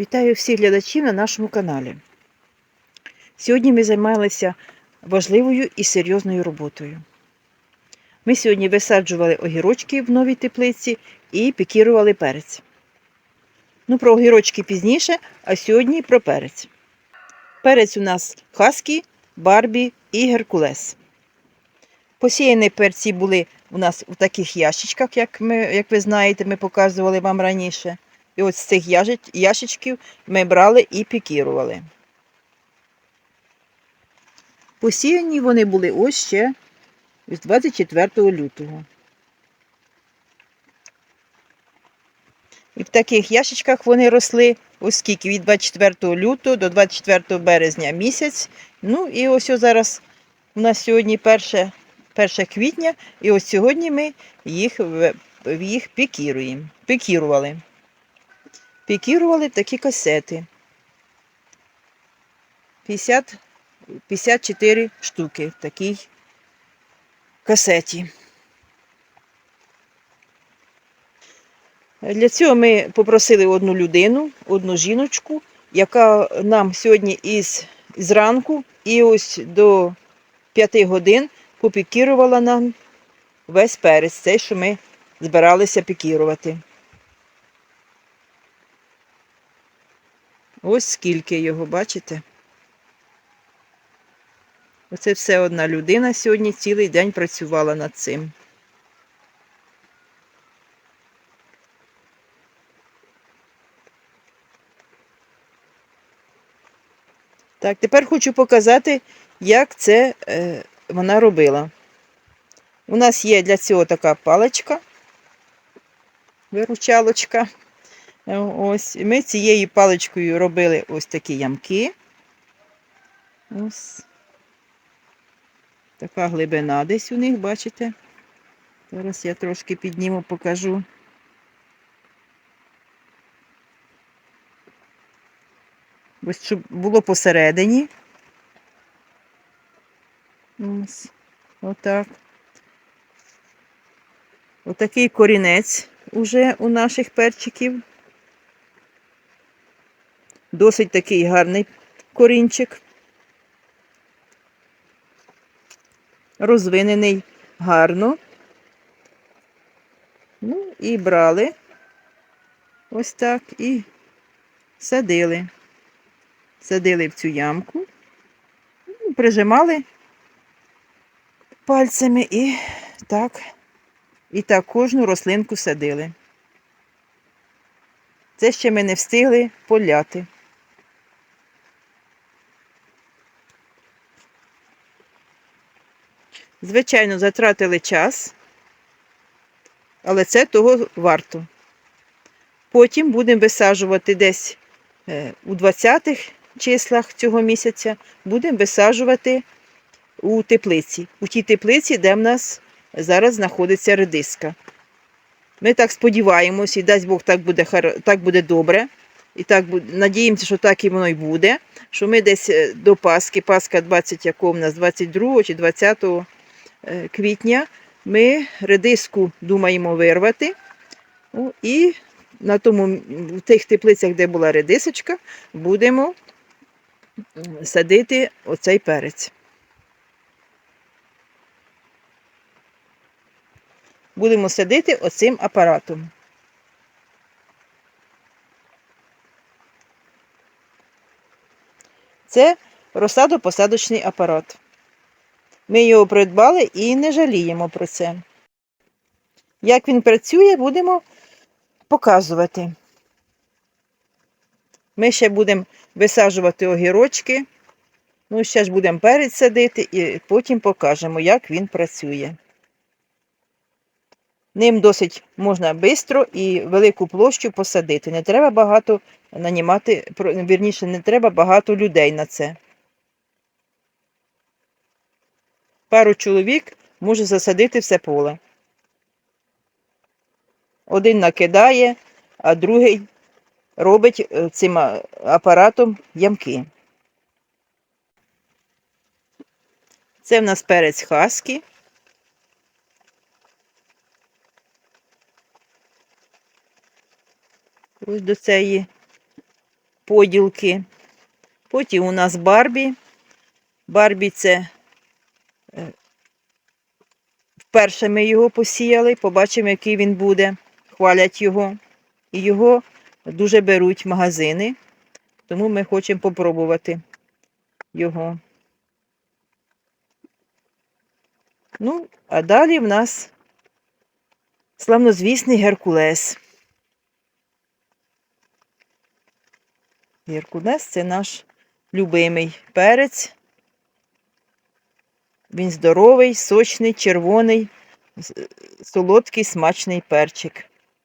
Вітаю всіх глядачів на нашому каналі. Сьогодні ми займалися важливою і серйозною роботою. Ми сьогодні висаджували огірочки в новій теплиці і пікірували перець. Ну, про огірочки пізніше, а сьогодні про перець. Перець у нас Хаскі, Барбі і Геркулес. Посіяні перці були у нас у таких ящичках, як, ми, як ви знаєте, ми показували вам раніше. І от з цих ящичків ми брали і пікірували. Посіяні вони були ось ще з 24 лютого. І в таких ящичках вони росли ось скільки від 24 лютого до 24 березня місяць. Ну і ось ось зараз у нас сьогодні 1, 1 квітня, і ось сьогодні ми їх, їх пікіруємо, пікірували. Пікірували такі касети. 50, 54 штуки в такій касеті. Для цього ми попросили одну людину, одну жіночку, яка нам сьогодні із зранку і ось до 5 годин попікірувала нам весь перець, цей, що ми збиралися пікірувати. Ось скільки його, бачите? Оце все одна людина сьогодні цілий день працювала над цим. Так, тепер хочу показати, як це е, вона робила. У нас є для цього така паличка, виручалочка. Е, Ось. Ми цією паличкою робили ось такі ямки. Ось. Така глибина десь у них, бачите? Зараз я трошки підніму, покажу. Ось щоб було посередині. Ось. Отак. Отакий корінець уже у наших перчиків. Досить такий гарний корінчик. Розвинений гарно. Ну і брали ось так і садили. Садили в цю ямку, ну, прижимали пальцями і так, і так кожну рослинку садили. Це ще ми не встигли поляти. Звичайно, затратили час, але це того варто. Потім будемо висаджувати десь е, у 20-х числах цього місяця, будемо висаджувати у теплиці. У тій теплиці, де в нас зараз знаходиться редиска. Ми так сподіваємося, і дасть Бог так буде, так буде добре. І так надіємося, що так і воно й буде. Що ми десь е, до Пасхи, Пасха 20 якого в нас 22 чи 20 е, квітня, ми редиску думаємо вирвати. О, І на тому, в тих теплицях, де була редисочка, будемо садити оцей перець. Будемо садити оцим апаратом. Це розсадопосадочний апарат. Ми його придбали і не жаліємо про це. Як він працює, будемо показувати. Ми ще будемо висаджувати огірочки. Ну, ще ж будемо перець садити і потім покажемо, як він працює. Ним досить можна швидко і велику площу посадити. Не треба багато нанімати, вірніше, не треба багато людей на це. Пару чоловік може засадити все поле. Один накидає, а другий робить е, цим апаратом ямки. Це в нас перець хаскі. Ось до цієї поділки. Потім у нас Барбі. Барбі це е, вперше ми його посіяли, побачимо, який він буде. Хвалять його. І його дуже беруть магазини, тому ми хочемо попробувати його. Ну, а далі в нас славнозвісний Геркулес. Геркулес це наш любимий перець. Він здоровий, сочний, червоний, солодкий, смачний перчик,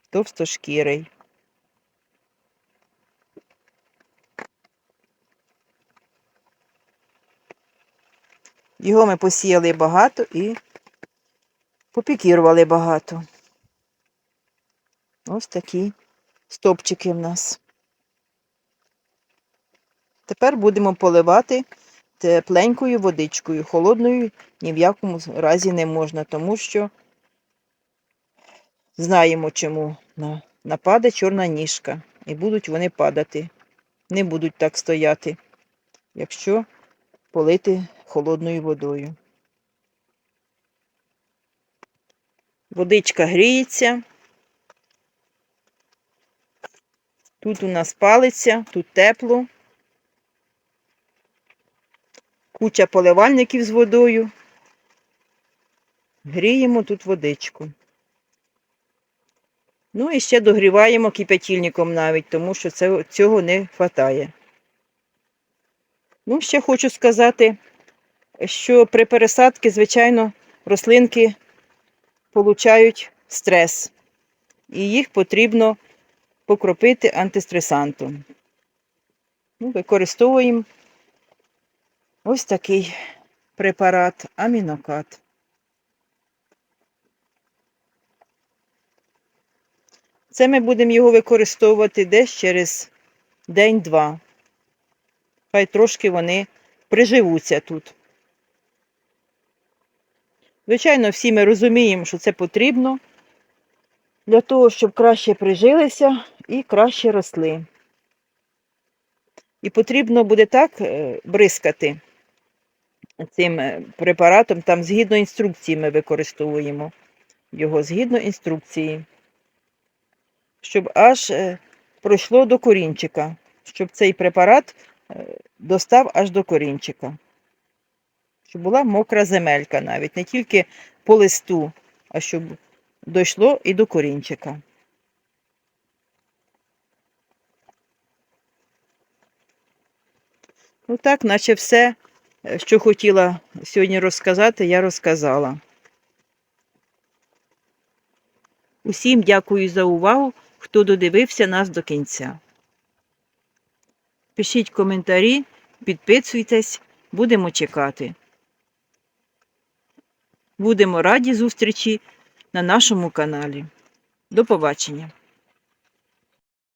товстошкірий. Його ми посіяли багато і попікірували багато. Ось такі стопчики в нас. Тепер будемо поливати тепленькою водичкою. Холодною ні в якому разі не можна, тому що знаємо, чому нападе чорна ніжка. І будуть вони падати. Не будуть так стояти, якщо полити холодною водою. Водичка гріється. Тут у нас палиться, тут тепло. Куча поливальників з водою. Гріємо тут водичку. Ну і ще догріваємо кипятильником навіть, тому що це, цього не вистачає. Ну, ще хочу сказати, що при пересадці, звичайно, рослинки получають стрес. І їх потрібно покропити антистресантом. Ну, використовуємо ось такий препарат амінокат. Це ми будемо його використовувати десь через день-два. Хай трошки вони приживуться тут. Звичайно, всі ми розуміємо, що це потрібно для того, щоб краще прижилися і краще росли. І потрібно буде так е, бризкати цим е, препаратом, там згідно інструкції ми використовуємо його згідно інструкції, щоб аж е, пройшло до корінчика, щоб цей препарат е, достав аж до корінчика. Щоб була мокра земелька навіть, не тільки по листу, а щоб дійшло і до корінчика. Ну так, наче все, що хотіла сьогодні розказати, я розказала. Усім дякую за увагу, хто додивився нас до кінця. Пишіть коментарі, підписуйтесь, будемо чекати. Будемо раді зустрічі на нашому каналі. До побачення!